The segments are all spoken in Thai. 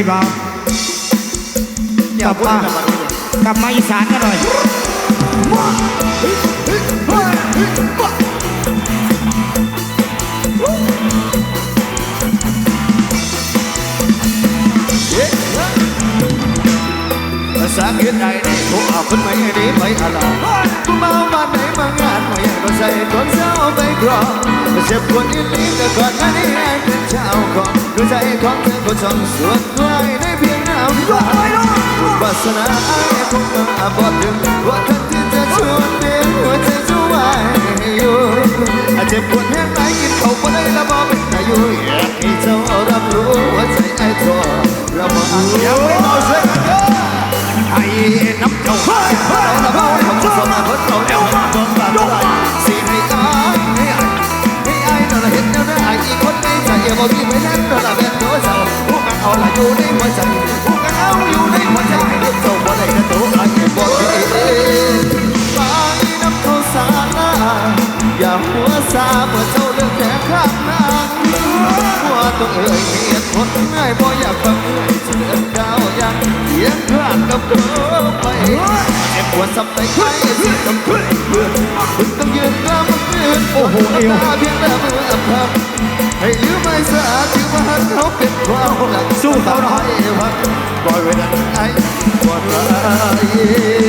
พี่บ่าวเดี๋ยวพูดกับมันกลับมาอีสานกันหน่อย ภาเขียนใดได้ถูกเอาขึ้นไปดีไปอะไรกูเมาบ้านไหนมางานมาอยากก็ใส่ต้นเช้าไปกรองเจ็บปวดอีลีแต่ก่อนหน้นี้ไอ้เป็นเจ้าของดูใจของเธอก็ช่างสวยไว้ในเพียงน้ำตาบุญวาสนาไอ้คงมาบอกถึงว่าทันที่จะชวนเดียวหัวใจจะไหวอยู่อาจเจ็บปวดแห้งไหนกินเขาก็ได้ละบอกเป็นอายุอยากให้เจ้ารับรู้ว่าใจไอ้ทอเรามาอ่านยังไม่เอาช่วยกัน ไอ้น้ำเจ้าเราละเบาของสมบูรณ์เราแล้วมาต้นแบบอะไรสิให้อายให้อายให้อายเราละเห็นแล้วนะอายอีกคนในใจบ่มีไว้นั้นเราละเป็นตัวเจ้าผู้กันเอาละอยู่ในหัวใจผู้กันเอาอยู่ในหัวใจเด็กเจ้าบ่ได้กระตัวอายบ่ที่ไปน้ำเขาสาลาอย่าหัวซาเมื่อเจ้าเลือกแค่ข้างนาหัวต้องเอ่ยเหตุผลง่ายบ่อยากฟังเอ่ย เชื่อดาวยังเสียงคลาดกับเธอไปเจ็บปวดสับไปใครเสิต้องคุยเพื่อนคุณต้องยืนกล้ามยืนโอ้โหตาเพียงแต่มืออับพับให้ยืมไม่สะอาดถือว่าเขาเป็นความรักสู้เขาหน่อยพักปล่อยไว้นั้นไอ้ปวดร้าย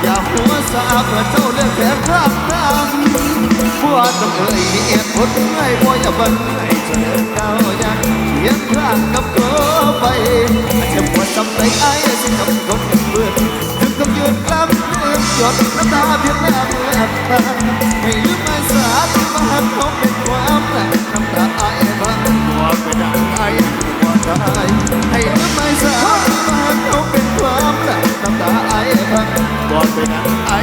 ยวรอบหนึ่งเช่กันนะไอ้น้ำเจ้าเมาต้องมาส่งละพ้นต้องยอมลงมาบวกสร้างละไอ้สิ่งให้อายให้อายให้อายเคนในใจมองมีไม่แน่เอะอยู่ในหัวใจผู้กันเอาละอยู่ในหัวดกับอกที่บ้าไปน้ำเขาสาลาอย่าหัวสาเพื่อเจ้าเลือกแค่ครั้งนั้นผัวต้องเอ่ยเหตุผลให้ผัวอย่าบันให้เจริญก้าวยังเพียงครั้งกับก็ไปเจ็บปวดสับใจไอ้สิกับคนเบื่อถึงต้องยืนกล้ำเลือดหยดน้ำตาเพียงแค่เมื่อตาให้ลืมไม่สาที่มาหันเขาเป็นความแหลกน้ำตาไอ้บ้างหัวไปดังไอ้หัวใจให้ลืมไม่สาที่มาหันเขาำตาไอ้บ้างหัวไปดังไอ้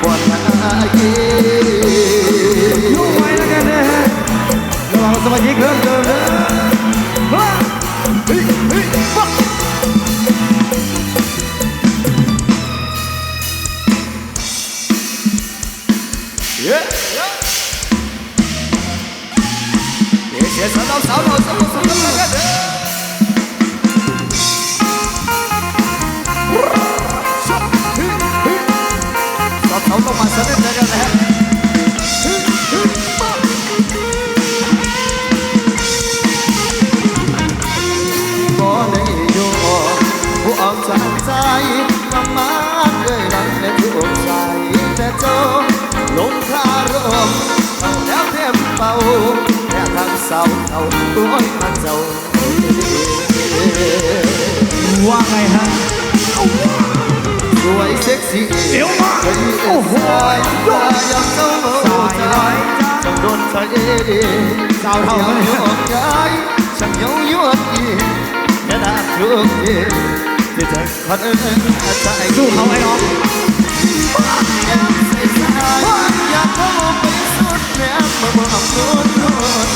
หัวใจลุกไว้แล้วกันนะฮะระวังสมาธิเพิ่มเติมเด้อเฮ้ยเฮ้ยฟัก Yeah. เดี๋ยวเสียสาวสาวเราสาวสาวกันกันเด้อ สาต้องมาสนิทกันนะฮะบ่ได้อยู่ผู้ออกจากใจมามาเลยดังในทุกใจแต่เจ้าลงคารมเอาแล้วเทมเป่าแค่ทางเสาเอาตัวมันเจ้าว่าไงฮะ วยเซ็กซี่เดี๋วมาเป็นโอ้โหสายตายังเจ้าใจจังโดนใจเอสาวเท่ากันยเนี่ยกย้ายช่างเย้ายวนอีแค่นาทุกทีที่เธอคนอื่นใจสู้เขาไอ้น้องอยากใส่สายอยากเข้าไปสุดแนวมาบอกโดนโดน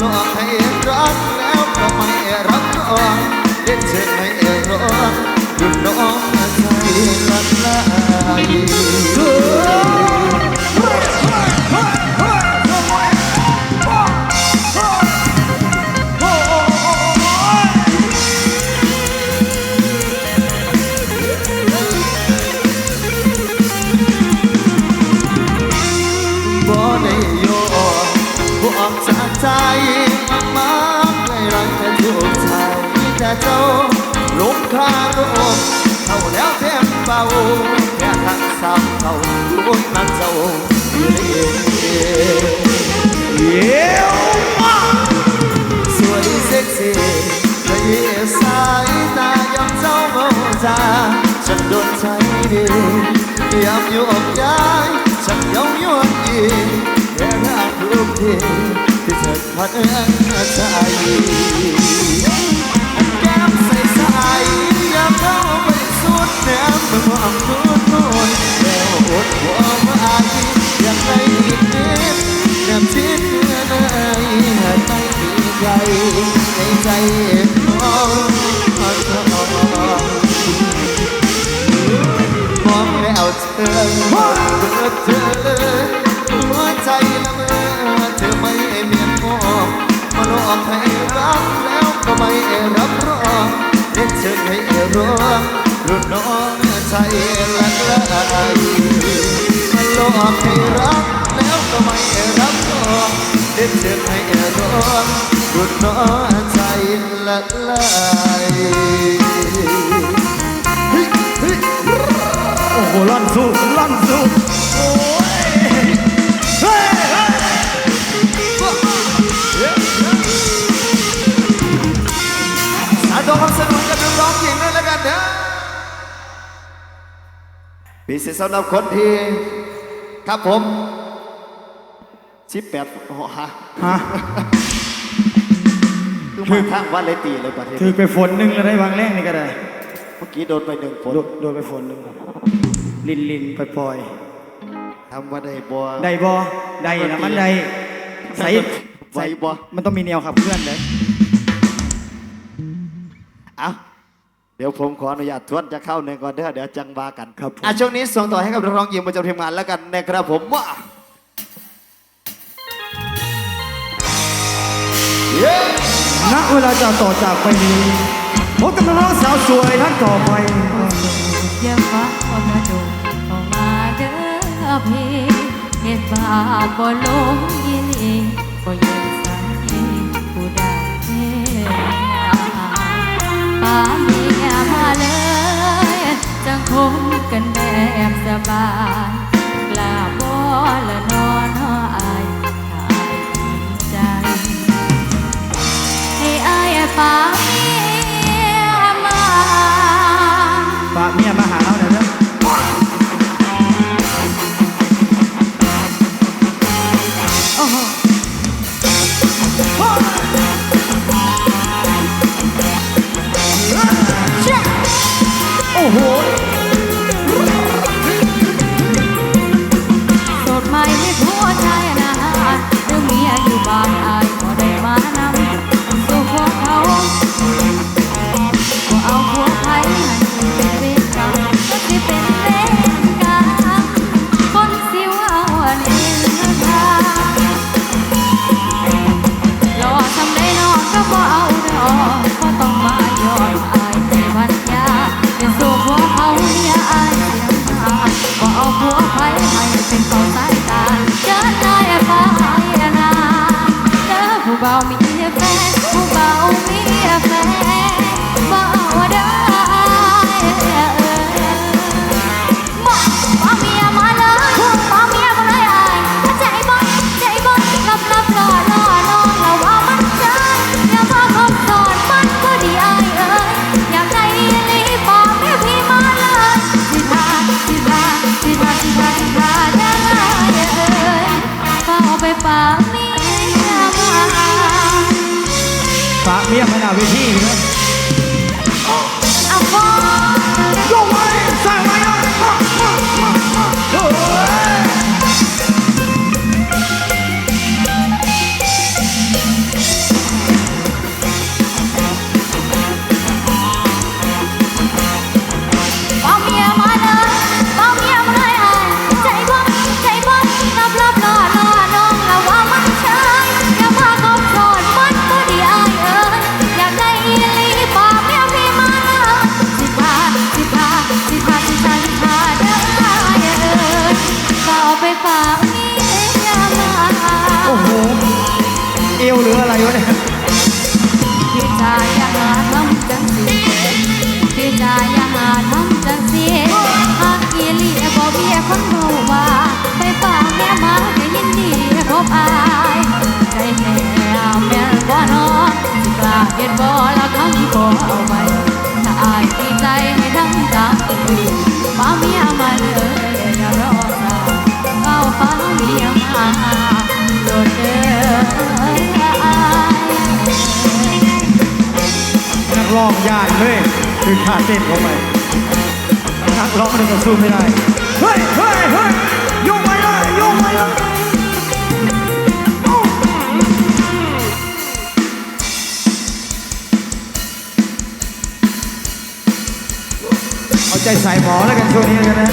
หลอกให้รักแล้วก็ไม่รักน้องเล่นเชิญให้ร้องรุ่นน้องใจละลาย ใจมากๆไม่รักแต่ถูกใจแต่เจ้าลงคาตัอกเข้าแล้วเต็มเบาแค่ทักซามเขาลุกนนักเจ้าเยี่ยมมากสวยเซ็กซี่ละเอียดสายตายอมเจ้าเมาจาฉันโดนใจดียามอยู่อกย้ายฉันยองยอยิ่งแค่รักลุกเดีย ที่เธอพัดใจแก้มใสใสยามเข้าไปสุดแนมเมื่อความทุกข์ทนแล้วอดหัวมาอายอยากได้อีกนิดแนมชิดเพื่อในหากไม่มีใครในใจของมันมองแล้วเธอ ร้องรุ่นน้องใจละลายมาหลอกให้รักแล้วก็ไม่รับรองเล่นเชิญให้ร้องรุ่นน้องใจละลายเฮ้ยโอ้โหลั่นสู้ลั่นสู้โอ้ยเฮ้ยเฮ้ยอาดูความสนุกกับนักร้องหญิงด้วยแล้วกัน เด้อพิเศษสำหรับคนที่ ครับผมชิปแปดโอ้โหฮะฮะคือมาทางวันเลยตีเลยประเทศถือไปฝนหนึ่งแล้วได้วางแรงนี่ก็ได้ เมื่อกี้โดนไปหนึ่งฝน โดนโดนไปฝนหนึ่งลินลินปล่อยทำว่าได้บัวๆได้บอได้นะมันได้ใส่ไหวบ่มันต้องมีแนวขับเคลื่อนเลย เอา เดี๋ยวผมขออนุญาตทวนจะเข้าหนึ่งก่อนเด้อเดี๋ยวจังบากันครับผมอะช่วงนี้ส่งต่อให้กับนักร้องหญิงประจำทีมงานแล้วกันนะครับผมว่าเย้ณเวลาจะต่อจากไปนี้พบกับน้องสาวสวยท่านต่อไปอย่าฟ้าเอามาดูเข้ามาเด้อพี่เฮ็ดบาปบ่ลงอีหลีบ่ยั จังคงกันแบบสบายกล้าบ่ละนอนหออายถ้าอายจริงใจ ให้อายป้าเมียมาฝากเมียมาหาเราหน่อยนะโอ้โหโอ้โห ร้องยากเลยคือขาเต้นเข้าไปนักร้องมันก็สู้ไม่ได้ เฮ้ยเฮ้ยเฮ้ยโยกไปเลยโยกไปเลยเอาใจใส่หมอแล้วกันช่วงนี้กันนะ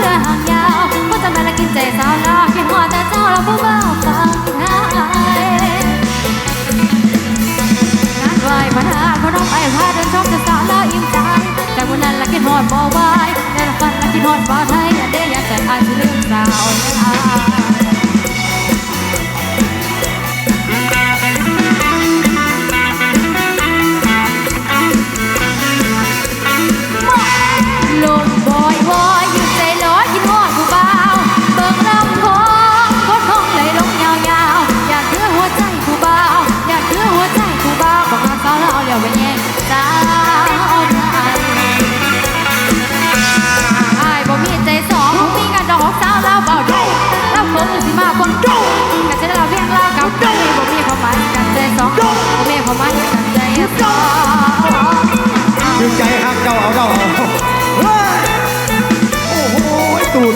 เรือหางยาวว่าจะมาละกินใจสาวลาคิดฮอดแต่เจ้าเราผู้เบาฟังไห้งานไหวมาหาตุพระน้องไปพาเดินชมจะสาวลาอิ่มใจจากวันนั้นละคิดหอดบ่ไหวได้ละฟันละคิดหอดบ่ไทยอย่าได้อย่าแต่อายสิลืมสาวลาล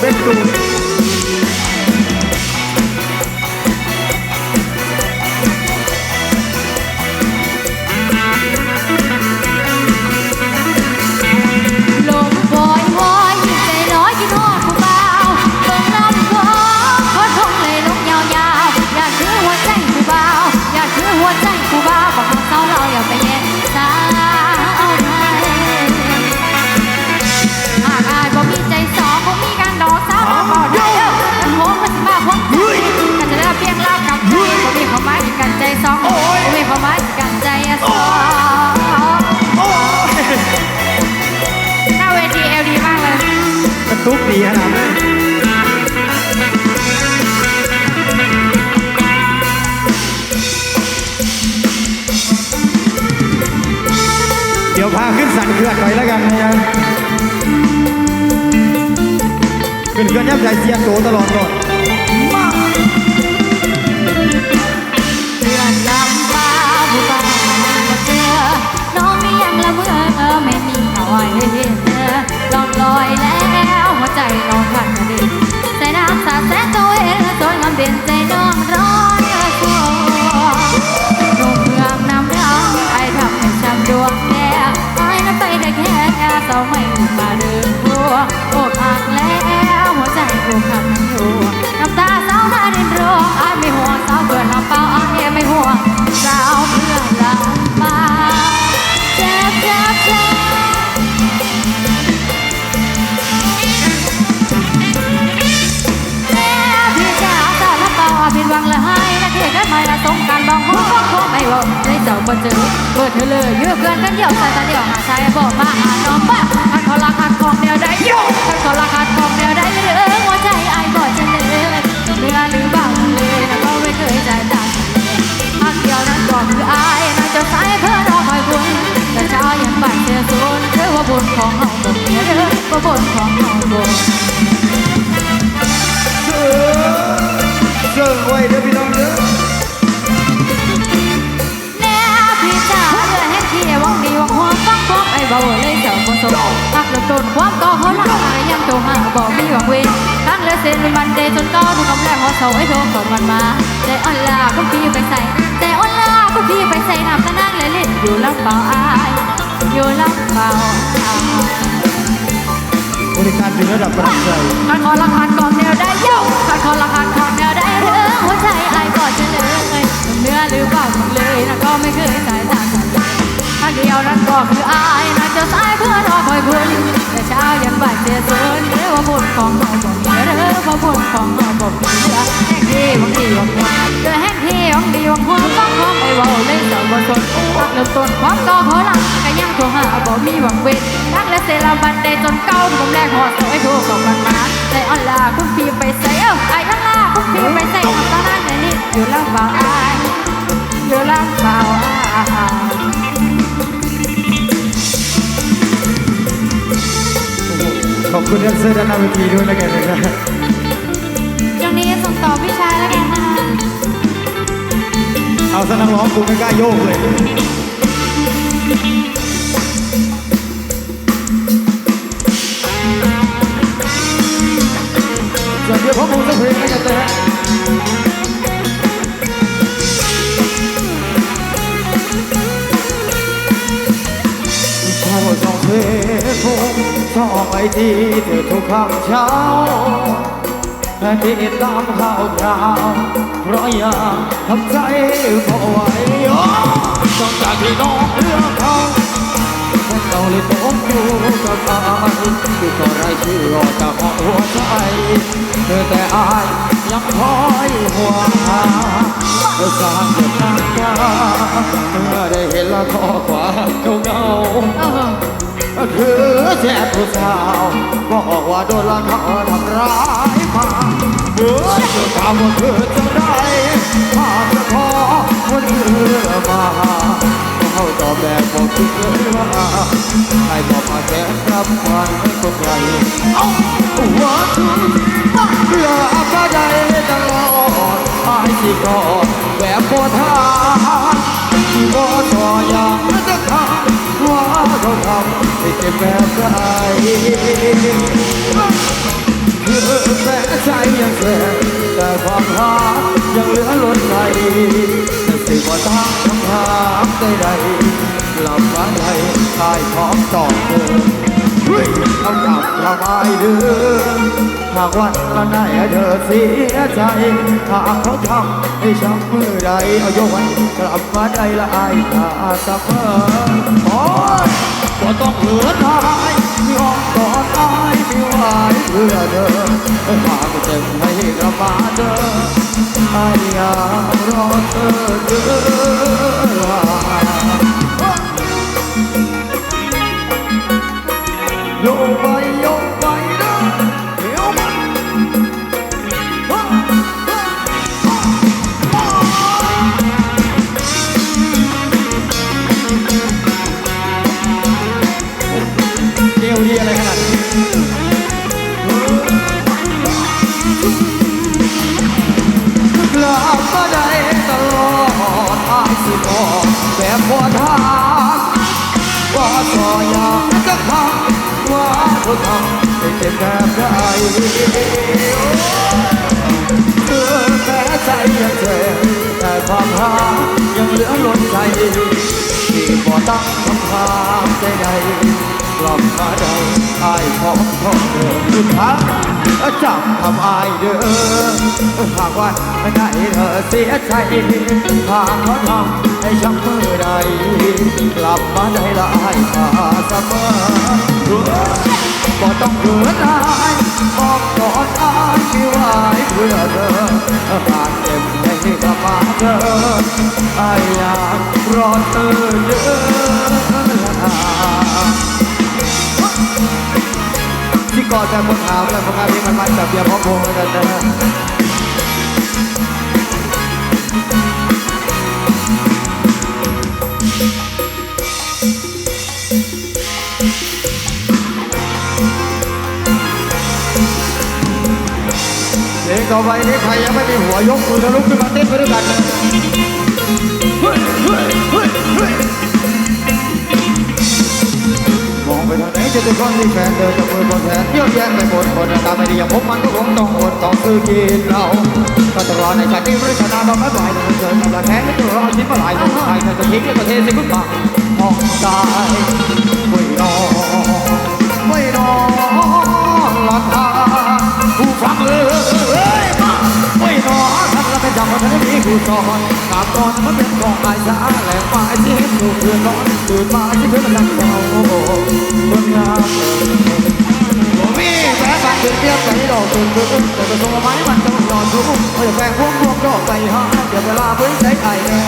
ตู พาขึ้นสันเขื่อนไปแล้วกันนะครับขึ้นเขื่อนยับใหญ่เสียโตตลอดเลยมาเพื่อนลำฟ้าผู้บ่าวมาเจอน้องมียังละเมอเออไม่มีเอาไว้ให้เห็นเธอลองลอยแล้วหัวใจน้องขันกระดิ่งใส่น้ำสาดแสงตั เธอเลยยื้อเพื่อนกันเดี่ยวใส่ตาเดี่ยวหาชายบอกมาหาน้องบ้าขัดคอลาขัดของแนวใดโยขัดคอลาขัดของแนวใดเรื่องหัวใจไอ้บ่จะเลยเนื้อหรือบ้าเลยนะก็ไม่เคยใจตามพักเดียวนั้นก็คืออายนะจะสายเพื่อรอคอยคุณแต่เช้ายังบ่ายเสียสูนหรือว่าบุญของเฮาบ่มีเด้อว่าบุญของเฮาบ่เสือเสือไว้เด้อพี่น้องเด้อ ดือแห่งที่วังดีวังหัวฟังพบไอ้เบาเลยเจ้าคนสมหักลงต้นความก็เขาละอายยังโตหาบอกมีหวังเวทั้งเลยเส้นมันเดจนก็ถูกกำแรงหัวเสาไอ้โทรของมันมาใจอ่อนลาก็พี่ไปใส่ใจอ่อนลาก็พี่ไปใส่น้ำตะนั่งเลยเล่นอยู่ลำเบาอายอยู่ลำเบาอายบริการถึงระดับประเทับใจขัดคอละขัดกองแนวได้โยขัดคอละขัดกองแนวได้เรื่องหัวใจไอ้ก็จะเลยเนื้อหรือเปล่าเลยนะก็ไม่เคยสายตา ถ้าเดียวนั้นก็คืออายน่าจะสายเพื่อรอคอยคุณแต่เช้ายันบ่ายเสียสูนหรือว่าบุญของเราบ่มีหรือว่าบุญของเราบ่มีเหลือแห่งที่วังดีวังหัวเจอแห่งที่วังดีวังหัวต้องของไอ้เว่าเลยเจ้าบ่สนรักเริ่มต้นความก็ขอรักก็ยังโทรหาบ่มีหวังเว้นรักและเซราบันได้จนเก้าผมแรกหอดสวยถูกกับมันมาแต่อัลลาคุณพี่ไปใส่เอ้าไอ้อัลลาคุณพี่ไปใส่ทำตาหน้าไหนนี่อยู่ล่างบ่าวอายอยู่ล่างบ่าว ขอบคุณแดนเซอร์ด้านหน้าเวทีด้วยนะแกนะครับช่วงนี้ส่งต่อพี่ชายแล้วกันนะคะเอาซะนักร้องกูไม่กล้าโยกเลยส่วนเดียวพ่อมูสักเพลงให้กันเลยฮะ อบส่งเพลงผมชอบไอทีเธอทุกคำเช้าที่ตามข่าวคราวเพราะอยากทำใจพอไหวต้องจากที่น้องเรื่องเขา เราเลยต้องอยู่กับอายที่ก็ไรชื่อออกจากหัวใจเธอแต่อายยังคอยห่วงหาเธอสร้างเกิดน้ำตาเมื่อได้เห็นละข้อความเก่าเออก็คือแชทผู้สาวบอกว่าโดนละเขาทำร้ายมาเมื่อเจอถามว่าเธอจะได้พาจะขอวันเธอมา เขาตอบแบบบอกคิดเลยว่าใครบอกมาแค่รับวันไม่คนใหญ่เอาว่าทุกเพื่ออะไรได้ตลอดไอ้ที่ก็แบบโบทานก็ต่ออย่างจะทำว่าเขาทำให้เจ็บแบบใจคือแฝงใจยังแฝงแต่ความรักยังเหลือล้นใจ สิ่งว่าตั้งคำถามใดๆหลับฝันใดตายพร้อมตอบเธอเฮ้ยเอากลับละไม้เดือนหากวันละไหนเธอเสียใจ หากเขาทำให้ช้ำมือใดเอาโยกไว้กลับมาได้ละอายตาสะเสมอโอ้ยก็ต้องเหลือทายยอมกอดอาย ไม่ไหวเพื่อเธอหากเจ็บให้กระบมาเธอไอ้ยากรอเธอเจอโยกไปโยกไป แบบใจเธอแพ้ใจยังเจ็บแต่ความหายังเหลือล้นใจที่บ่ตั้งคำถามใดๆกลับมาได้อายของของเธอสุดท้าย จำทำอายเด้อหากวันไหนเธอเสียใจหากเขาทำให้ช้ำมือใด กลับมาได้ละอายมาเสมอบ่ต้องเกินอายบอกก่อนอายที่ไหวเพื่อเธอหากเจ็บให้กลับมาเธออายอยากรอเธอเยอะ ก่อนแต่คนถามแล้วคนงานเพลงมันมันแบบเบียร์พร้อมวงเลยกันนะเพลงต่อไปนี้ใครยังไม่มีหัวยกมือแล้วลุขึ้นมาเต้นไปด้วยกันเล องไปทางไหนจะเป็นคนที่แฟนเดินจับมือคนแทนเยี่ยวแย่ไปหมดคนตาไม่ดีอย่างผมมันก็คงต้องอดต้องซื้อกินเราก็ต้องรอในชาตินี้บริษัทนาต้องไม่ไหวเดินกับละแข้งไม่ตัวรอชิ้นมาหลายคนไทยแต่จะทิ้งแล้วก็เทสิพึ่งมามองตายไม่รอไม่รอหลักฐานผู้ฟังเอ้ย ท่านละเป็นจำว่าท่านนี้ผู้สอนกลับก่อนมันเป็นของอายสาแหลกมาที่เห็นถูกเพื่อนนอนตื่นมาที่เพื่อนกำลังเศร้าคนงามผมมีแฟนบ้านตื่นเตี้ยใจดอกตื่นตื่นแต่กระทรวงไม้มันต้องรอดูเขาจะแฝงพวงพวงดอกใจห้าเดี๋ยวเวลาเพิ่งใช้ไอ้แน่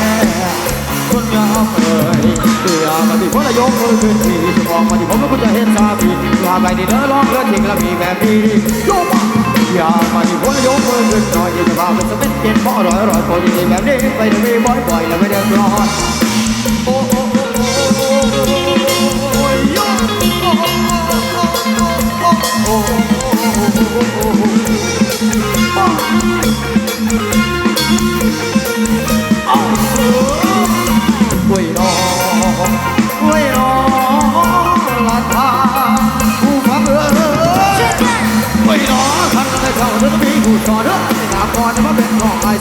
คนงามเอ่ยเตือมาที่พลยกมือขึ้นทีจะมองมาที่ผมก็คุณจะเห็นตาพี่ว่าไปนี่เด้อร้องเรือจริงแล้วมีแบบนี้โยมา อย่ามาที่พลยกมือขึ้นหน่อยจะพาไปสเป็นเก็นเพราะอร่อยอร่อยคนดีแบบนี้ไปเดี๋ยวนี้บ่อยๆแล้วไม่เดือดร้อนโอ้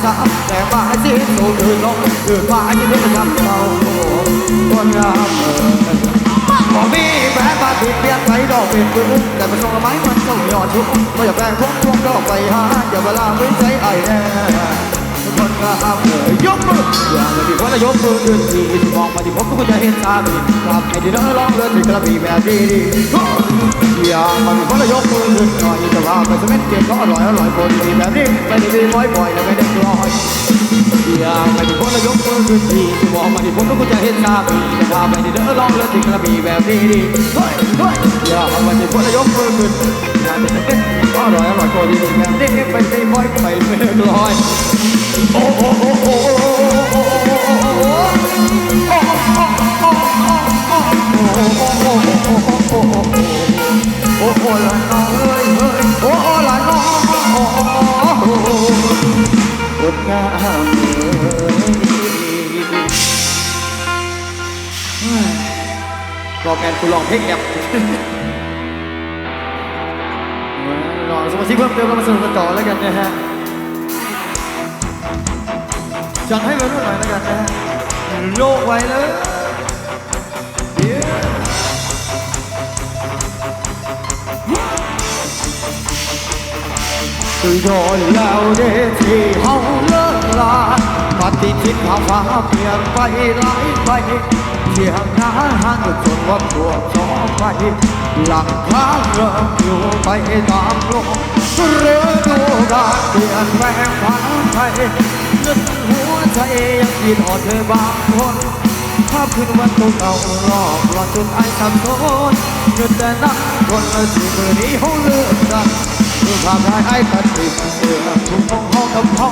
สาวแต่ว่าให้สิ้นสูงคือลงคือว่าที่เดินจำเราคนงามเออบ่มีแม้บาดผิดเปลี่ยนไปดอกเป็นปืนแต่เป็นทรงละไม้มันต้องยอดชุกไม่อยากแปลงพวกพวกดอกไปหาอย่าเวลาไม่ใจไอ้แน่ คนงามเอ่ยยกมืออย่างละดีคนละยกมือขึ้นทีที่มองมาที่ผมก็จะเห็นตาดีกลับให้ดีแล้วร้องเรือถึงกระบี่แบบดีดีอย่างมาที่คนละยกมือขึ้นหน่อยจะว่าไปสมัยเก่งก็อร่อยอร่อยคนดีแบบนี้ไม่ได้ดีบ่อยบ่อยแล้วไม่ได้กลอยอย่างมาที่คนละยกมือขึ้นทีที่มองมาที่ผมก็จะเห็นตาดีจะว่าไปดีแล้วร้องเรือถึงกระบี่แบบดีดีเฮ้ยเฮ้ยอย่างมาที่คนละยกมือขึ้นอย่น อร่อยอร่อยคนดีแบบนี้ไม่ได้บ่อยไปไม่ได้กลอยโอ้โอ้โอ้โอ้โอ้โอ้โอ้ละน้องเอ้ยเอ้ยโอ้โอ้ละน้องคนงามเอ้ยรอแมนกูลองเพลงแอบ ลองสมาชิเพิ่มเติมก็มาสนุกกันต่อแล้วกันนะฮะจัดให้มารุ่นหน่อยแล้วกันนะฮะโยกไว้เลยเดี๋ยวคือโดนแล้วเดที่เฮาเลิกลาปฏิทินเขาฟ้า เปลี่ยนไปลี่ยนาห่างจนว่าปวดท้องไปหลังคาเริ่มอยู่ไปตามลมเรือดูกเปลี่ยนแปลงผันไปนึกหัวใจยังคิดอดเธอบางคนภาพคืนวันตัวเก่ารอบหลอจนไอ้สับสนหยุดแต่นั่งคนละที่มือนี้เขาเลือกกันคือภาพถ่ายไอ้ตัดติดเสื้อทุ่งห้องห้องกับเขา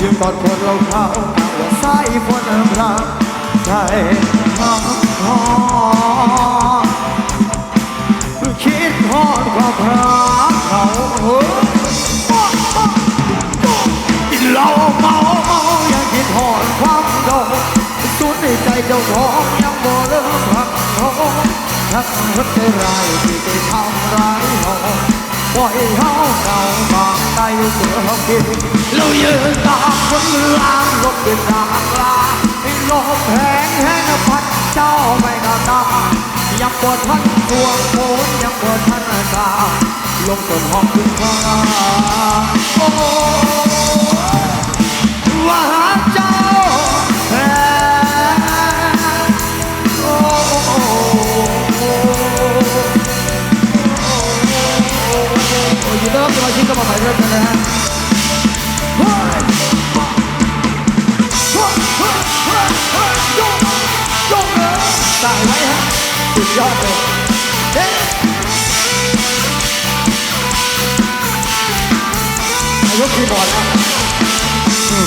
ยืนกอดคนเราเขาว่าสายฝนรางใจห้องห้องคิดทอดความรัก กินเหล้าเมาเมายังคิดทอดความโดนสุดในใจเจ้าของยังบ่เลิกรักเขาทักรักใจร้ายที่ไปทำร้ายเขาปล่อยเขาเก่าบางใจเสือเขากินเรายืนตามคนลางรถเป็นทางลาให้ลมแห้งแห้งพัด ปวดทันทวงโคนยังปวดทันตาลงจนห้องขึ้นฟ้าโอ้ว่าหาเจ้าแพ้โอ้ยินดีต้อนรับสมาชิกเข้ามาใหม่ด้วยกันนะฮะเฮ้ยเฮ้ยเฮ้ยเฮ้ยเฮ้ยยกยกเลยตายไว้ฮะ ยอดเลยเฮ้นายกคีย์บอร์ดนะ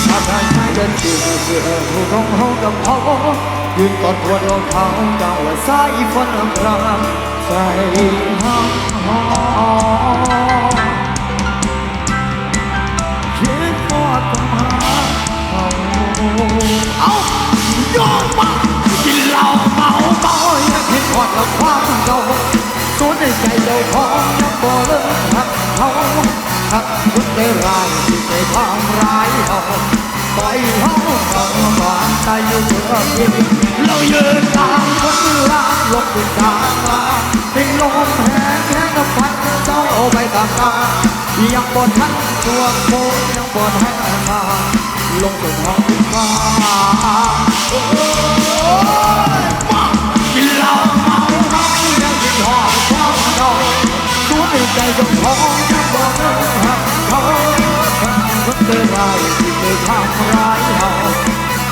ทำงานใช้เดินตื่นเสือผู้ร้องห้องกับเขายืนกอดปวดรองเท้าเก่าและสายฝนอำพรางใส่ห้อง กับความเก่าสวนในใจเจ้าของยังบ่เลิกหักเขาหักคนได้ร้ายที่ไปทำร้ายเขาปล่อยเขาเขาบานใจอยู่เพื่อกินเรายืนตามคนร้ายลบติดตามมาทิ้งลมแห้งแห้งกับพันเจ้าไปตามตายังบ่ทันตัวโคยังบ่ทันมาลงจนห้องฟ้า ของยังบอกเลิกหักเขาคนเตือนร้ที่เคยทำร้ายเรา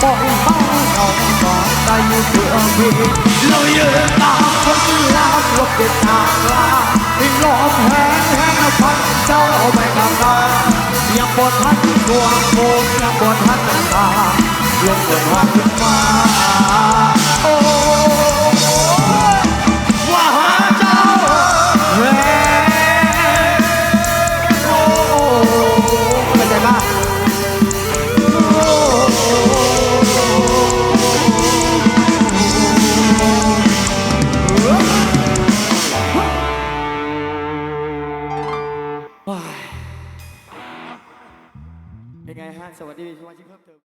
ปล่อยเขาเขาก่อนอยู่เพื่อพี่เรายืนตามคนลามลบเด็ดทางลาที่ลมแห้งแห้งพันเจ้าไปกับตายังบนทันตัวโคงยังบนทันตาลงบนทันขึ้นมา สวัสดีสมาชิกเพิ่มเติม